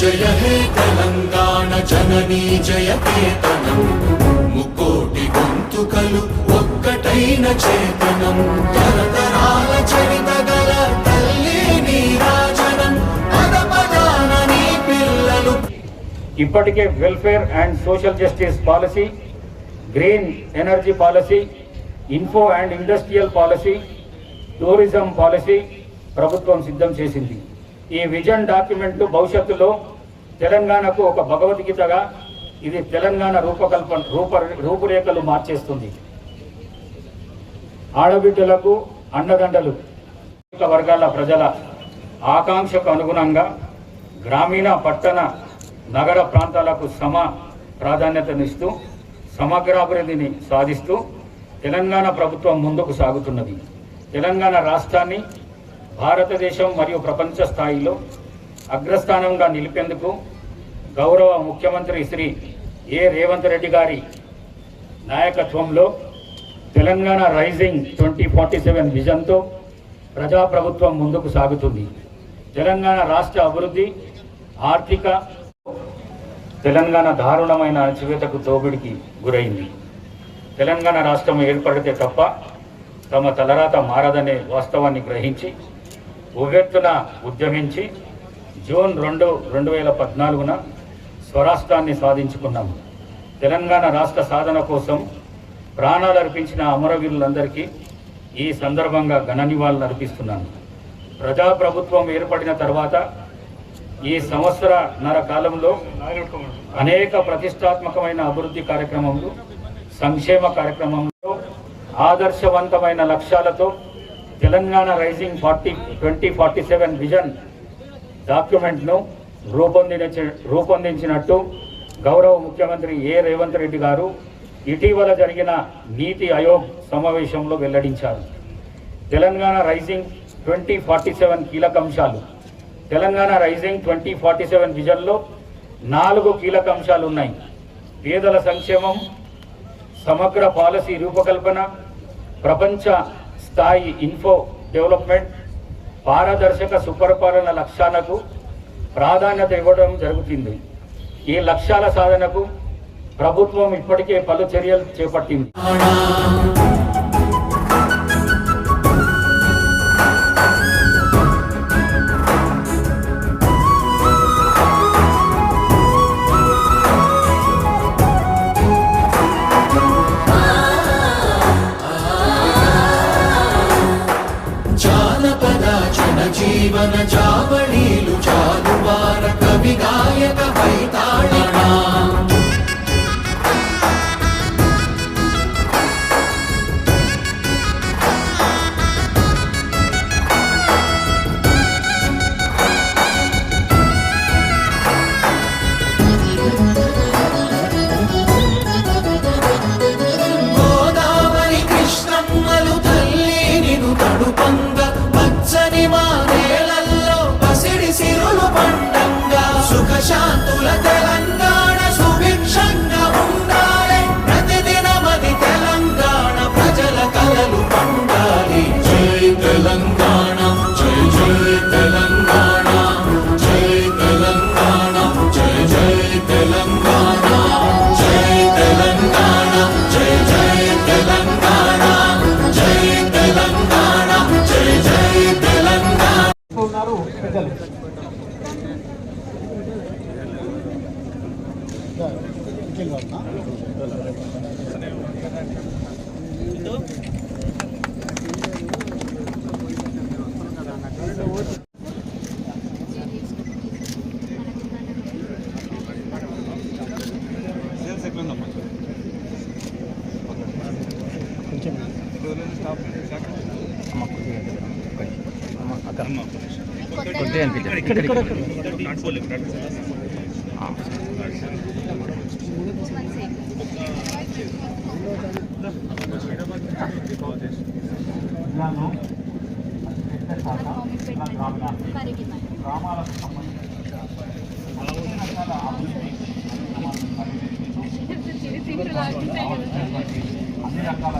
జయ హే తెలంగాణ జననీ జయ కేతనం ముకోటి గొంతుకలు ఒక్కటైన చేతనం. తరతరాల చరిత గల తల్లి నీరాజనం పద పదాన నీ పిల్లలు. ఇప్పటికే welfare and social justice policy green energy policy info and industrial policy tourism policy ప్రభుత్వం సిద్ధం చేసింది. ఈ విజన్ డాక్యుమెంట్ భవిష్యత్తులో తెలంగాణకు ఒక భగవద్గీతగా ఇది తెలంగాణ రూపకల్పన రూప రూపురేఖలు మార్చేస్తుంది. ఆడబిడ్డలకు అండదండలు వర్గాల ప్రజల ఆకాంక్షకు అనుగుణంగా గ్రామీణ పట్టణ నగర ప్రాంతాలకు సమ ప్రాధాన్యతనిస్తూ సమగ్రాభివృద్ధిని సాధిస్తూ తెలంగాణ ప్రభుత్వం ముందుకు సాగుతున్నది. తెలంగాణ రాష్ట్రాన్ని భారతదేశం మరియు ప్రపంచ స్థాయిలో అగ్రస్థానంగా నిలిపేందుకు గౌరవ ముఖ్యమంత్రి శ్రీ ఏ. రేవంత్ రెడ్డి గారి నాయకత్వంలో Telangana rising twenty forty seven విజన్తో ప్రజాప్రభుత్వం ముందుకు సాగుతుంది. తెలంగాణ రాష్ట్ర అభివృద్ధి ఆర్థిక తెలంగాణ దారుణమైన అణచివేతకు తోబిడికి గురైంది. తెలంగాణ రాష్ట్రం ఏర్పడితే తప్ప తమ తలరాత మారదనే వాస్తవాన్ని గ్రహించి ఉవ్వెత్తున ఉద్యమించి జూన్ రెండు రెండు వేల పద్నాలుగున స్వరాష్ట్రాన్ని సాధించుకున్నాము తెలంగాణ రాష్ట్ర సాధన కోసం ప్రాణాలు అర్పించిన అమరవీరులందరికీ ఈ సందర్భంగా ఘన నివాళులు అర్పిస్తున్నాను. ప్రజాప్రభుత్వం ఏర్పడిన తర్వాత ఈ సంవత్సర నర కాలంలో అనేక ప్రతిష్టాత్మకమైన అభివృద్ధి కార్యక్రమంలో సంక్షేమ కార్యక్రమంలో ఆదర్శవంతమైన లక్ష్యాలతో Telangana rising forty twenty forty seven vision డాక్యుమెంట్ను రూపొందించ రూపొందించినట్టు గౌరవ ముఖ్యమంత్రి ఏ రేవంత్ రెడ్డి గారు ఇటీవల జరిగిన నీతి ఆయోగ్ సమావేశంలో వెల్లడించారు. Telangana rising twenty forty seven కీలక అంశాలు. Telangana rising twenty forty seven విజన్లో నాలుగు కీలక అంశాలు ఉన్నాయి. పేదల సంక్షేమం సమగ్ర పాలసీ రూపకల్పన ప్రపంచ స్థాయి ఇన్ఫో డెవలప్మెంట్ పారదర్శక సుపరిపాలన లక్ష్యాలకు ప్రాధాన్యత ఇవ్వడం జరుగుతుంది. ఈ లక్ష్యాల సాధనకు ప్రభుత్వం ఇప్పటికే పలు చర్యలు చేపట్టింది. Jana Jana కొద్దిగా అనిపించారు ఇక్కడ ఇక్కడ జిల్లాలో అతిపెద్ద శాఖ జిల్లా గ్రామీణ గ్రామాలకు సంబంధించిన అన్ని రకాల అభివృద్ధి కార్యక్రమాలను పర్యవేక్షిస్తూ అన్ని రకాల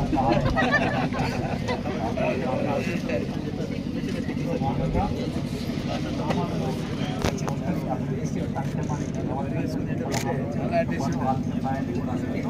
సహాయ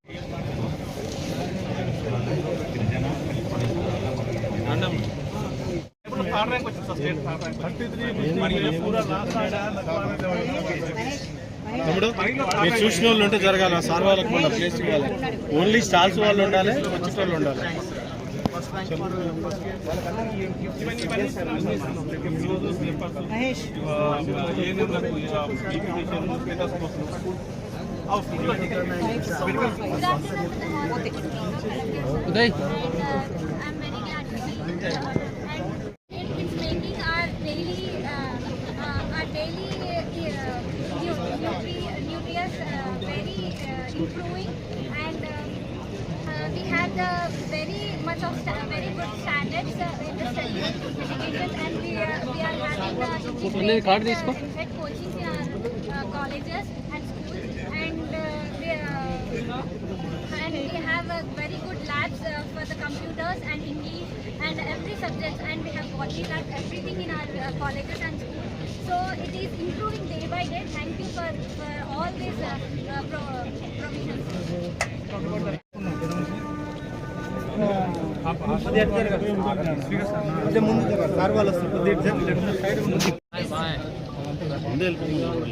థర్డ్ తమ్ముడు మీరు చూసిన వాళ్ళు ఉంటే జరగాలి. సార్ వాళ్ళకి మన ప్లేస్ ఇవ్వాలి. ఓన్లీ స్టాల్స్ వాళ్ళు ఉండాలి వచ్చే వాళ్ళు ఉండాలి. Uday. Much of very good standards uh, in the study education, and we are we are having uh, integrated uh, coaching in our uh, colleges and schools, and uh, we uh, and we have very good labs uh, for the computers and English and every subject and we have botany lab everything in our uh, colleges and schools. So it is improving day by day. Thank you for, for all these uh, uh, pro- provisions sir వాళ్ళు వస్తారు ముందే వెళ్ళిపోయింది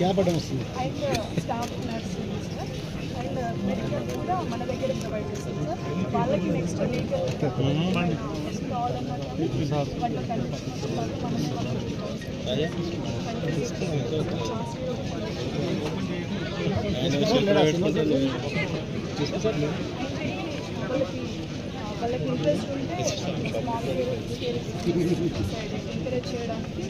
చేపట్టం వస్తుంది. And staff nursing sir. And medical కూడా మన దగ్గర provide చేస్తాం sir. వాళ్ళకి నెక్స్ట్ లీగల్ కావాలన్నా కానీ వాళ్ళ కండిషన్స్ వాళ్ళు మనం వాళ్ళకి వాళ్ళకి ఇంట్రెస్ట్ ఉంటే స్మాల్ ఎంకరేజ్ చేయడానికి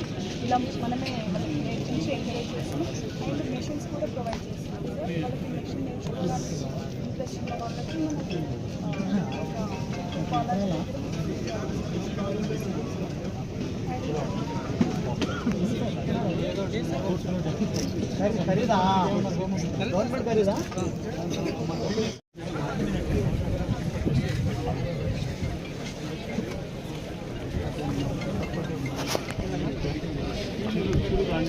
ఇలా మనమే వాళ్ళకి నేర్పించి ఎంకరేజ్ చేస్తాం అండ్ మిషన్స్ కూడా ప్రొవైడ్ చేస్తాం వాళ్ళకి మిషన్ నేర్చుకోవడానికి ఇంట్రెస్ట్ ఉన్న వాళ్ళకి మనకి ఒక ఖరీదా గవర్నమెంట్ ఖరీదా